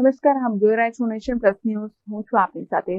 નમસ્કાર, આપ જોઈ રહ્યા છો નેશન પ્લસ ન્યૂઝ. હું છું આપની સાથે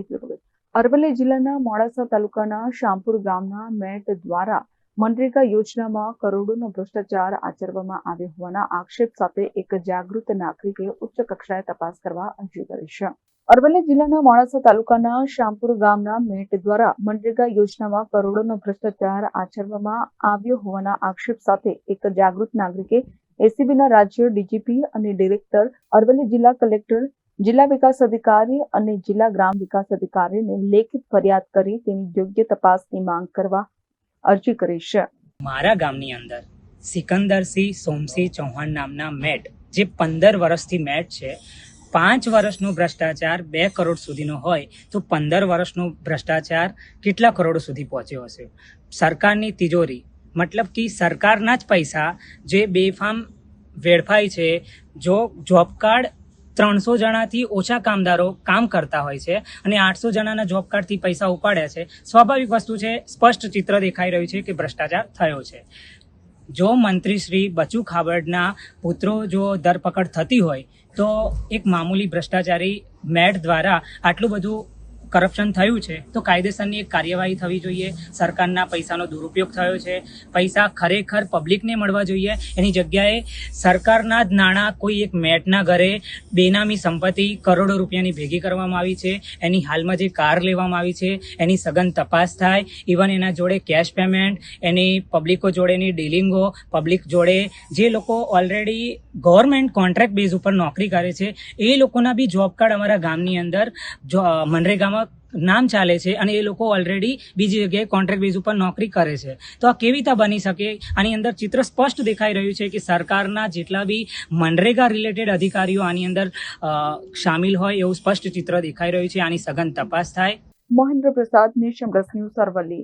અરવલ્લી જિલ્લાના મોડાસા તાલુકાના શામપુર ગામના મેટ દ્વારા મનરેગા યોજનામાં કરોડોનો ભ્રષ્ટાચાર આચરવામાં આવ્યો હોવાના આક્ષેપ સાથે એક જાગૃત નાગરિકે ઉચ્ચ કક્ષાએ તપાસ કરવા અરજી કરી છે. અરવલ્લી જિલ્લાના મોડાસા તાલુકાના શામપુર ગામના મેટ દ્વારા મનરેગા યોજનામાં કરોડોનો ભ્રષ્ટાચાર આચરવામાં આવ્યો હોવાના આક્ષેપ સાથે એક જાગૃત નાગરિકે એસીબીના રાજ્ય ડીજીપી અને ડિરેક્ટર અરવલ્લી જિલ્લા કલેક્ટર, જિલ્લા વિકાસ અધિકારી અને જિલ્લા ગ્રામ વિકાસ અધિકારીને લેખિત ફરિયાદ કરી તેની યોગ્ય તપાસની માંગ કરવા અરજી કરી છે. મારા ગામની અંદર સિકંદરસિંહ સોમસિંહ ચૌહાણ નામના મેટ, જે પંદર વર્ષથી મેટ છે, પાંચ વર્ષનો ભ્રષ્ટાચાર બે કરોડ સુધીનો હોય તો પંદર વર્ષનો ભ્રષ્ટાચાર કેટલા કરોડ સુધી પહોંચ્યો હશે? સરકારની તિજોરી મતલબ કે સરકારના જ પૈસા જે બેફામ વેડફાય છે, જો જોબ કાર્ડ ત્રણસો જણાથી ઓછા કામદારો કામ કરતા હોય છે અને આઠસો જણાના જોબ કાર્ડથી પૈસા ઉપાડ્યા છે, સ્વાભાવિક વસ્તુ છે, સ્પષ્ટ ચિત્ર દેખાઈ રહ્યું છે કે ભ્રષ્ટાચાર થયો છે. જો મંત્રી શ્રી બચુ ખાબડના પુત્રો જો ધરપકડ થતી હોય, તો એક મામૂલી ભ્રષ્ટાચારી મેટ દ્વારા આટલું બધું કરપ્શન થયું છે, તો કાયદેસરની એક કાર્યવાહી થવી જોઈએ. સરકારના પૈસાનો દુરુપયોગ થયો છે. પૈસા ખરેખર પબ્લિકને મળવા જોઈએ. એની જગ્યાએ સરકારના જ નાણાં કોઈ એક મેટના ઘરે બેનામી સંપત્તિ કરોડો રૂપિયાની ભેગી કરવામાં આવી છે. એની હાલમાં જે કાર લેવામાં આવી છે, એની સઘન તપાસ થાય. ઇવન એના જોડે કેશ પેમેન્ટ એની પબ્લિકો જોડેની ડીલિંગો પબ્લિક જોડે જે લોકો ઓલરેડી ગવર્મેન્ટ કોન્ટ્રાક્ટ બેઝ ઉપર નોકરી કરે છે, એ લોકોના બી જોબ કાર્ડ અમારા ગામની અંદર મનરેગામાં નામ ચાલે છે અને એ લોકો ઓલરેડી બીજી જગ્યાએ કોન્ટ્રાક્ટ બેઝ ઉપર નોકરી કરે છે. તો આ કેવી રીતે બની શકે? આની અંદર ચિત્ર સ્પષ્ટ દેખાઈ રહ્યું છે કે સરકારના જેટલા બી મનરેગા રિલેટેડ અધિકારીઓ આની અંદર સામેલ હોય એવું સ્પષ્ટ ચિત્ર દેખાઈ રહ્યું છે. આની સઘન તપાસ થાય. મહેન્દ્ર પ્રસાદ પ્લસ ન્યૂઝ અરવલ્લી.